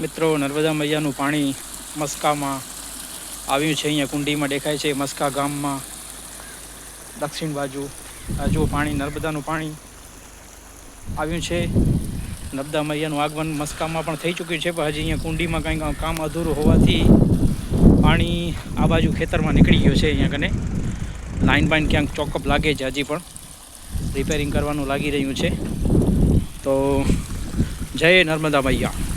મિત્રો, નર્મદા મૈયાનું પાણી મસ્કામાં આવ્યું છે. અહીંયા કુંડીમાં દેખાય છે મસ્કા ગામમાં. દક્ષિણ બાજુ, આ જુઓ પાણી, નર્મદાનું પાણી આવ્યું છે. નર્મદા મૈયાનું આગમન મસ્કામાં પણ થઈ ચૂક્યું છે, પણ હજી અહીંયા કુંડીમાં કંઈક કામ અધૂરું હોવાથી પાણી આ બાજુ ખેતરમાં નીકળી ગયું છે અહીંયા કને. લાઇન બાઇન ક્યાંક ચોકઅપ લાગે છે હજી પણ. રિપેરિંગ કરવાનું લાગી રહ્યું છે. તો જય નર્મદા મૈયા.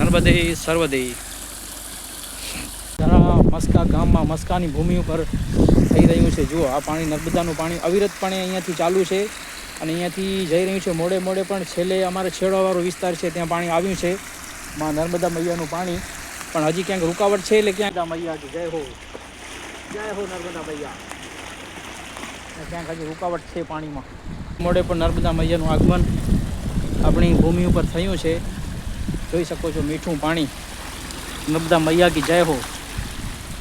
નર્મદે સર્વદે. મસ્કા ગામમાં મસ્કાની ભૂમિ ઉપર થઈ રહ્યું છે. જુઓ, આ પાણી નર્મદાનું પાણી અવિરતપણે અહીંયાથી ચાલુ છે અને અહીંયાથી જઈ રહ્યું છે. મોડે મોડે પણ છેલ્લે અમારે છેડાવાળો વિસ્તાર છે, ત્યાં પાણી આવ્યું છે. માં નર્મદા મૈયાનું પાણી. પણ હજી ક્યાંક રૂકાવટ છે એટલે ક્યાંક મૈયા જય હો. જય હો નર્મદા મૈયા. ક્યાંક હજી રૂકાવટ છે પાણીમાં. મોડે પણ નર્મદા મૈયાનું આગમન આપણી ભૂમિ ઉપર થયું છે. જોઈ શકો છો મીઠું પાણી. નર્મદા મૈયા કી જય હો.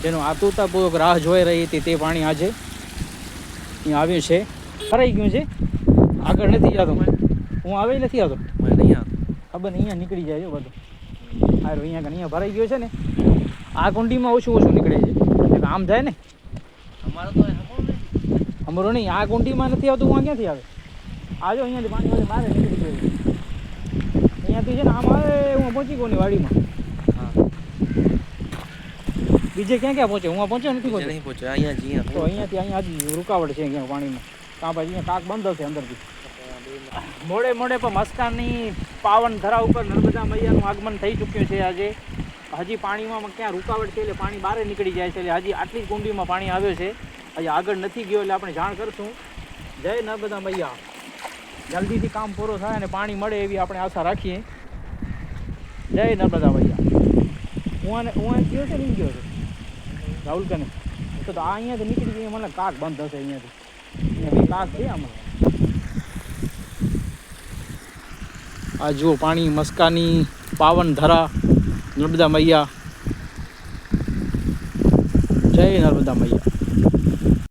જેનો આતુરતાપૂર્વક રાહ જોઈ રહી હતી તે પાણી આજે અહીંયા આવ્યું છે. ફરાઈ ગયું છે. આગળ નથી જતો. હું આવે નથી આવતો. ખબર નહીં અહીંયા નીકળી જાય છે બધું. હારું અહીંયા અહીંયા ભરાઈ ગયો છે ને. આ કુંડીમાં ઓછું ઓછું નીકળે છે. આમ થાય ને. અમારો તો અમારો નહીં આ કુંડીમાં નથી આવતું હું ક્યાંથી આવે? આજો અહીંયાથી પાણી વાળી મારે નીકળી ગયું અહીંયાથી છે ને આમ પહોંચી ગયો ની વાડીમાં? હા. બીજે ક્યાં ક્યાં પહોંચે હું પહોંચ્યો નથી પહોંચ્યો? નહીં પહોંચ્યો અહીંયા જ તો અહીંયા અહીંયાથી અહીંયા હજી રૂકાવટ છે અહીંયા પાણીમાં કાં પછી અહીંયા કાક બંધ હશે અંદરથી. મોડે મોડે પણ મસ્કાની પાવન ધરા ઉપર નર્મદા મૈયાનું આગમન થઈ ચૂક્યું છે આજે. હજી પાણીમાં ક્યાં રૂકાવટ છે એટલે પાણી બહાર નીકળી જાય છે એટલે હજી આટલી જ કુંડીમાં પાણી આવ્યો છે. હજી આગળ નથી ગયો એટલે આપણે જાણ કરશું. જય નર્મદા મૈયા. જલ્દીથી કામ પૂરો થાય અને પાણી મળે એવી આપણે આશા રાખીએ. જય નર્મદા મૈયા. હું આને હું આને ગયો છે નહીં ગયો છે? રાહુલ કને તો આ અહીંયાથી નીકળી ગઈ મને કાક બંધ થશે અહીંયાથી. અહીંયા કાક છે આમાં. આ જુઓ પાણી, મસ્કાની, પાવન ધરા, નર્મદા મૈયા. જય નર્મદા મૈયા.